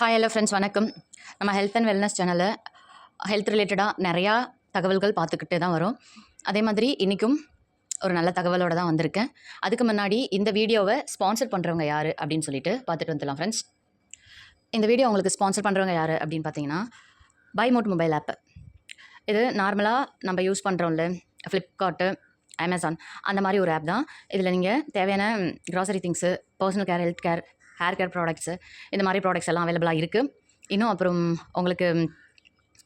Hi hello friends வணக்கம். நம்ம health and wellness சேனலில் ஹெல்த் ரிலேட்டடாக நிறையா தகவல்கள் பார்த்துக்கிட்டே தான் வரும். அதே மாதிரி இன்றைக்கும் ஒரு நல்ல தகவலோடு தான் வந்திருக்கேன். அதுக்கு முன்னாடி இந்த வீடியோவை ஸ்பான்சர் பண்ணுறவங்க யார் அப்படின்னு சொல்லிட்டு பார்த்துட்டு வந்துடலாம் ஃப்ரெண்ட்ஸ் இந்த வீடியோ உங்களுக்கு ஸ்பான்சர் பண்ணுறவங்க யார் அப்படின்னு பார்த்தீங்கன்னா பை மோட் மொபைல் ஆப்பு இது நார்மலாக நம்ம யூஸ் பண்ணுறோம்ல ஃப்ளிப்கார்ட்டு அமேசான் அந்த மாதிரி ஒரு ஆப் தான். இதில் நீங்கள் தேவையான grocery things personal care health care hair care products இந்த மாதிரி ப்ராடக்ட்ஸ் எல்லாம் அவைலபிளாக இருக்குது இன்னும் அப்புறம் உங்களுக்கு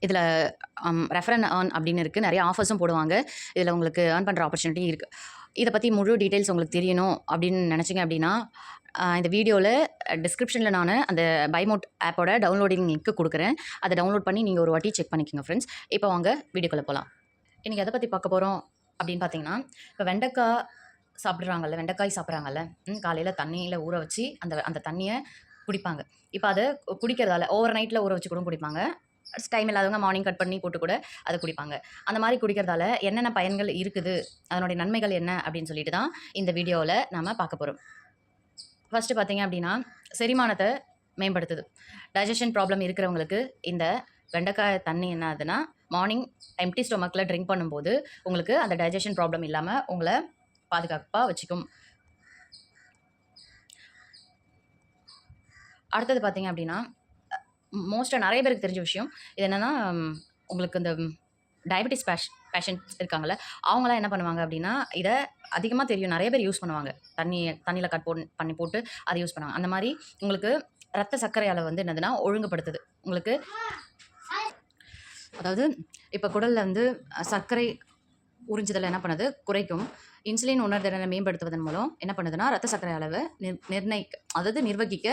இதில் ரெஃபரன் ஏர்ன் அப்படின்னு இருக்குது நிறைய ஆஃபர்ஸும் போடுவாங்க. இதில் உங்களுக்கு ஏர்ன் பண்ணுற ஆப்பர்ச்சுனிட்டி இருக்குது இதை பற்றி முழு டீட்டெயில்ஸ் உங்களுக்கு தெரியணும் அப்படின்னு நினச்சிங்க அப்படின்னா இந்த வீடியோவில் டிஸ்கிரிப்ஷனில் நான் அந்த பைமோட் ஆப்போட டவுன்லோடிங் லிங்க்கு கொடுக்குறேன். அதை டவுன்லோட் பண்ணி நீங்கள் ஒரு வாட்டி செக் பண்ணிக்கோங்க ஃப்ரெண்ட்ஸ் இப்போ வாங்க வீடியோக்குள்ளே போகலாம் இன்றைக்கி எதை பற்றி பார்க்க போகிறோம் அப்படின்னு பார்த்தீங்கன்னா இப்போ வெண்டைக்காய் சாப்பிட்றாங்கல்ல வெண்டைக்காய் சாப்பிட்றாங்கல்ல காலையில் தண்ணியில் ஊற வச்சு அந்த அந்த தண்ணியை குடிப்பாங்க. இப்போ அதை குடிக்கிறதால ஓவர் நைட்டில் ஊற வச்சு கூட குடிப்பாங்க. டைம் இல்லாதவங்க மார்னிங் கட் பண்ணி போட்டு கூட அதை குடிப்பாங்க. அந்த மாதிரி குடிக்கிறதால என்னென்ன பயன்கள் இருக்குது அதனுடைய நன்மைகள் என்ன அப்படின்னு சொல்லிட்டு தான் இந்த வீடியோவில் நாம் பார்க்க போகிறோம் ஃபஸ்ட்டு பார்த்தீங்க அப்படின்னா செரிமானத்தை மேம்படுத்துது. டைஜஷன் ப்ராப்ளம் இருக்கிறவங்களுக்கு இந்த வெண்டைக்காய் தண்ணி என்ன ஆகுதுன்னா மார்னிங் எம்டி ஸ்டொமக்கில் ட்ரிங்க் பண்ணும்போது உங்களுக்கு அந்த டைஜஷன் ப்ராப்ளம் இல்லாமல் உங்களை பாதுகாப்பாக வச்சுக்கும். அடுத்தது பார்த்தீங்க அப்படின்னா மோஸ்ட்டாக நிறைய பேருக்கு தெரிஞ்ச விஷயம் இது என்னென்னா உங்களுக்கு இந்த டயபெட்டிஸ் பேஷ் பேஷண்ட்ஸ் இருக்காங்கள்ல அவங்களாம் என்ன பண்ணுவாங்க அப்படின்னா இதை அதிகமாக தெரியும் நிறைய பேர் யூஸ் பண்ணுவாங்க. தண்ணி தண்ணியில் கட் போட் பண்ணி போட்டு அதை யூஸ் பண்ணுவாங்க. அந்த மாதிரி உங்களுக்கு ரத்த சர்க்கரை அளவு வந்து என்னதுன்னா ஒழுங்குபடுத்துது. உங்களுக்கு அதாவது இப்போ குடலில் வந்து சர்க்கரை உறிஞ்சுதல் என்ன பண்ணுது? குறைக்கும். இன்சுலின் உணர்திறனை மேம்படுத்துவதன் மூலம் என்ன பண்ணுதுன்னா ரத்த சர்க்கரை அளவு நிர் நிர்ணயிக்க அதாவது நிர்வகிக்க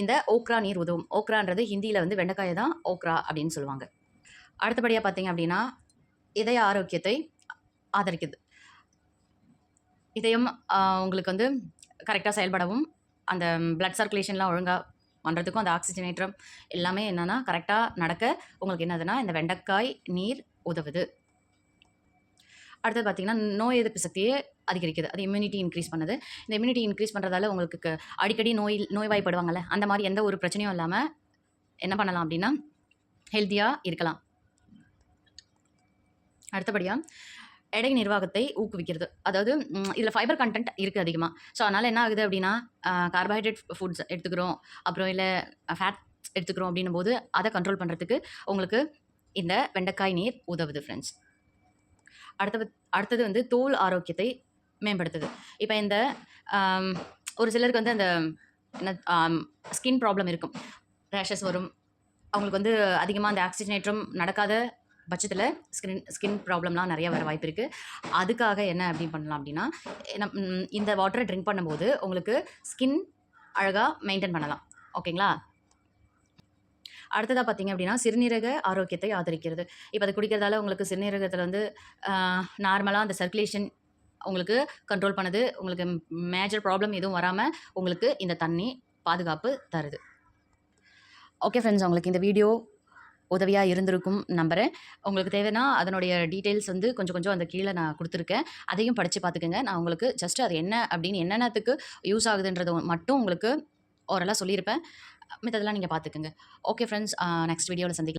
இந்த ஓக்ரா நீர் உதவும். ஓக்ரான்றது ஹிந்தியில் வந்து வெண்டைக்காயை தான் ஓக்ரா அப்படின்னு சொல்லுவாங்க. அடுத்தபடியாக பார்த்தீங்க அப்படின்னா இதய ஆரோக்கியத்தை ஆதரிக்குது. இதயம் உங்களுக்கு வந்து கரெக்டாக செயல்படவும் அந்த பிளட் சர்க்குலேஷன்லாம் ஒழுங்காக பண்ணுறதுக்கும் அந்த ஆக்சிஜனேற்றம் எல்லாமே என்னென்னா கரெக்டாக நடக்க உங்களுக்கு என்னதுன்னா இந்த வெண்டைக்காய் நீர் உதவுது. அடுத்தது பார்த்தீங்கன்னா நோய் எதிர்ப்பு சக்தியை அதிகரிக்குது. அது இம்யூனிட்டி இன்க்ரீஸ் பண்ணுது. இந்த இம்யூனிட்டி இன்க்ரீஸ் பண்ணுறதால உங்களுக்கு அடிக்கடி நோய் நோய்வாய்ப்படுவாங்கல்ல அந்த மாதிரி எந்த ஒரு பிரச்சனையும் இல்லாமல் என்ன பண்ணலாம் அப்படின்னா ஹெல்த்தியாக இருக்கலாம். அடுத்தபடியாக எடை நிர்வாகத்தை ஊக்குவிக்கிறது. அதாவது இதில் ஃபைபர் கண்டென்ட் இருக்குது அதிகமாக ஸோ அதனால் என்ன ஆகுது அப்படின்னா கார்போஹைட்ரேட் ஃபுட்ஸ் எடுத்துக்கிறோம். அப்புறம் இல்லை ஃபேட்ஸ் எடுத்துக்கிறோம் அப்படின்னும் போது அதை கண்ட்ரோல் பண்ணுறதுக்கு உங்களுக்கு இந்த வெண்டைக்காய் நீர் உதவுது ஃப்ரெண்ட்ஸ் அடுத்தது அடுத்தது வந்து தோல் ஆரோக்கியத்தை மேம்படுத்துது. இப்போ இந்த ஒரு சிலருக்கு வந்து அந்த என்ன ஸ்கின் ப்ராப்ளம் இருக்கும். ரேஷஸ் வரும். அவங்களுக்கு வந்து அதிகமாக அந்த ஆக்சிஜனேற்றம் நடக்காத பட்சத்தில் ஸ்கின் ஸ்கின் ப்ராப்ளம்லாம் நிறைய வர வாய்ப்பு இருக்குது அதுக்காக என்ன அப்படி பண்ணலாம் அப்படின்னா நம்- இந்த வாட்டரை ட்ரிங்க் பண்ணும்போது உங்களுக்கு ஸ்கின் அழகாக மெயின்டைன் பண்ணலாம். ஓகேங்களா அடுத்ததாக பார்த்தீங்க அப்படின்னா சிறுநீரக ஆரோக்கியத்தை ஆதரிக்கிறது. இப்போ அது குடிக்கிறதால உங்களுக்கு சிறுநீரகத்தில் வந்து நார்மலாக அந்த சர்க்குலேஷன் உங்களுக்கு கண்ட்ரோல் பண்ணுது. உங்களுக்கு மேஜர் ப்ராப்ளம் எதுவும் வராமல் உங்களுக்கு இந்த தண்ணி பாதுகாப்பு தருது. ஓகே ஃப்ரெண்ட்ஸ் உங்களுக்கு இந்த வீடியோ உதவியாக இருந்திருக்கும் நம்புகிறேன் உங்களுக்கு தேவைன்னா அதனுடைய டீட்டெயில்ஸ் வந்து கொஞ்சம் கொஞ்சம் அந்த கீழே நான் கொடுத்துருக்கேன். அதையும் படித்து பார்த்துக்கோங்க. நான் உங்களுக்கு ஜஸ்ட் அது என்ன அப்படின்னு என்னென்னத்துக்கு யூஸ் ஆகுதுன்றது மட்டும் உங்களுக்கு ஓரளவு சொல்லியிருப்பேன். மித்ததெல்லாம் நீங்கள் பார்த்துக்குங்க ஓகே ஃப்ரெண்ட்ஸ் நெக்ஸ்ட் வீடியோவில் சந்திக்கலாம்.